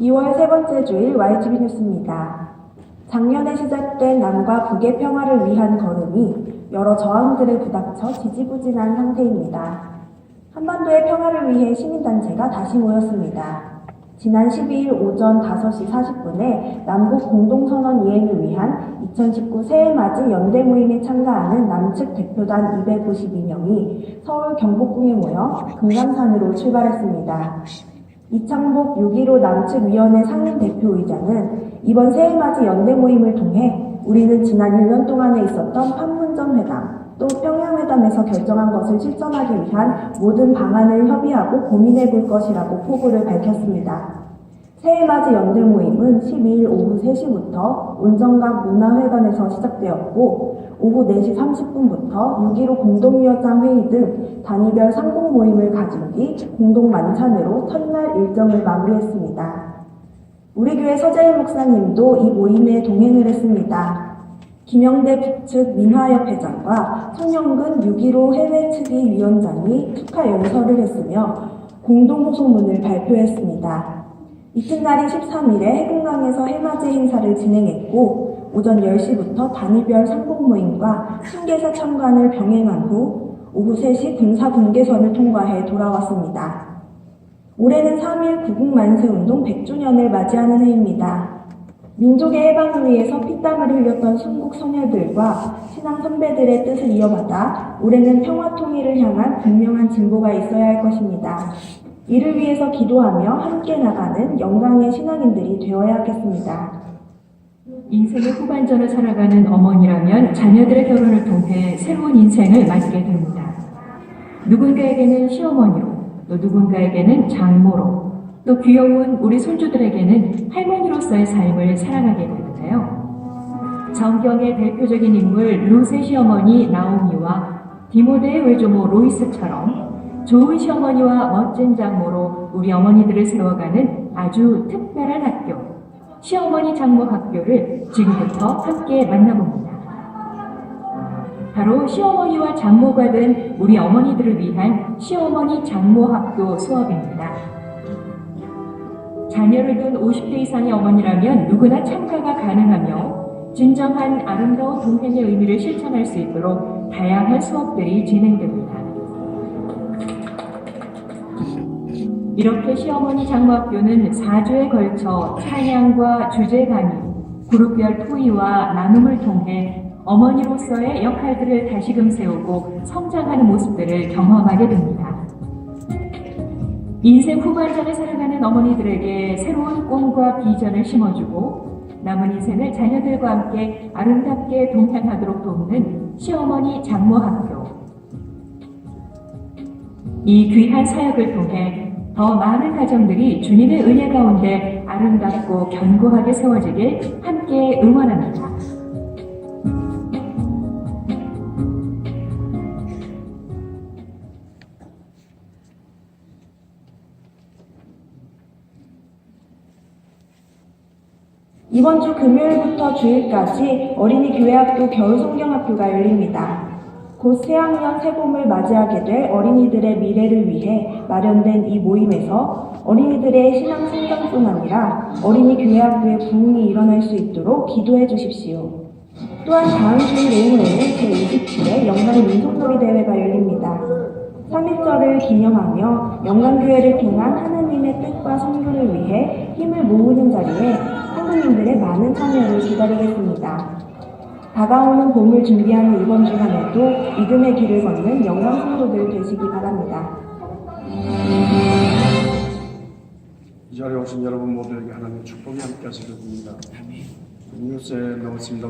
2월 세 번째 주일 YGB 뉴스입니다. 작년에 시작된 남과 북의 평화를 위한 걸음이 여러 저항들에 부닥쳐 지지부진한 상태입니다. 한반도의 평화를 위해 시민단체가 다시 모였습니다. 지난 12일 오전 5시 40분에 남북 공동선언 이행을 위한 2019 새해맞이 연대 모임에 참가하는 남측 대표단 252명이 서울 경복궁에 모여 금강산으로 출발했습니다. 이창복 6.15 남측 위원회 상임 대표의장은 이번 새해맞이 연대 모임을 통해 우리는 지난 1년 동안에 있었던 판문점 회담, 또 평양회담에서 결정한 것을 실천하기 위한 모든 방안을 협의하고 고민해 볼 것이라고 포부를 밝혔습니다. 새해맞이 연대 모임은 12일 오후 3시부터 온정각 문화회관에서 시작되었고 오후 4시 30분부터 6.15 공동위원장 회의 등 단위별 상공 모임을 가진 뒤 공동 만찬으로 첫날 일정을 마무리했습니다. 우리 교회 서재일 목사님도 이 모임에 동행을 했습니다. 김영대 북측 민화협 회장과 송영근 6.15 해외 측위 위원장이 축하 연설을 했으며 공동 호소문을 발표했습니다. 이튿날인 13일에 해금강에서 해맞이 행사를 진행했고 오전 10시부터 단위별 상봉 모임과 신계사 참관을 병행한 후 오후 3시 군사 분계선을 통과해 돌아왔습니다. 올해는 3일 구국만세운동 100주년을 맞이하는 해입니다. 민족의 해방을 위해서 피땀을 흘렸던 순국 소녀들과 신앙 선배들의 뜻을 이어받아 올해는 평화 통일을 향한 분명한 진보가 있어야 할 것입니다. 이를 위해서 기도하며 함께 나가는 영광의 신앙인들이 되어야 하겠습니다. 인생의 후반전을 살아가는 어머니라면 자녀들의 결혼을 통해 새로운 인생을 맞게 됩니다. 누군가에게는 시어머니로, 또 누군가에게는 장모로, 또 귀여운 우리 손주들에게는 할머니로서의 삶을 살아가게 되는데요. 정경의 대표적인 인물 루세 시어머니 나오미와 디모데의 외조모 로이스처럼 좋은 시어머니와 멋진 장모로 우리 어머니들을 세워가는 아주 특별한 학교, 시어머니 장모 학교를 지금부터 함께 만나봅니다. 바로 시어머니와 장모가 된 우리 어머니들을 위한 시어머니 장모 학교 수업입니다. 자녀를 둔 50대 이상의 어머니라면 누구나 참가가 가능하며 진정한 아름다운 동행의 의미를 실천할 수 있도록 다양한 수업들이 진행됩니다. 이렇게 시어머니 장모학교는 4주에 걸쳐 찬양과 주제 강의, 그룹별 토의와 나눔을 통해 어머니로서의 역할들을 다시금 세우고 성장하는 모습들을 경험하게 됩니다. 인생 후반전을 살아가는 어머니들에게 새로운 꿈과 비전을 심어주고 남은 인생을 자녀들과 함께 아름답게 동행하도록 돕는 시어머니 장모학교. 이 귀한 사역을 통해 더 많은 가정들이 주님의 은혜 가운데 아름답고 견고하게 세워지길 함께 응원합니다. 이번 주 금요일부터 주일까지 어린이 교회학교 겨울 성경학교가 열립니다. 곧 새학년 새봄을 맞이하게 될 어린이들의 미래를 위해 마련된 이 모임에서 어린이들의 신앙 성장뿐 아니라 어린이 교회학교의 부흥이 일어날 수 있도록 기도해 주십시오. 또한 다음 주일 오후에는 제27회 영광 민속놀이 대회가 열립니다. 3일절을 기념하며 영광교회를 통한 하나님의 뜻과 선교를 위해 힘을 모으는 자리에 성도님들의 많은 참여를 기다리겠습니다. 다가오는 봄을 준비하는 이번 주간에도 믿음의 길을 걷는 영광 성도들 되시기 바랍니다. 이 자리에 오신 여러분 모두에게 하나님의 축복이 함께 하시길 빕니다. 뉴스에 나왔습니다.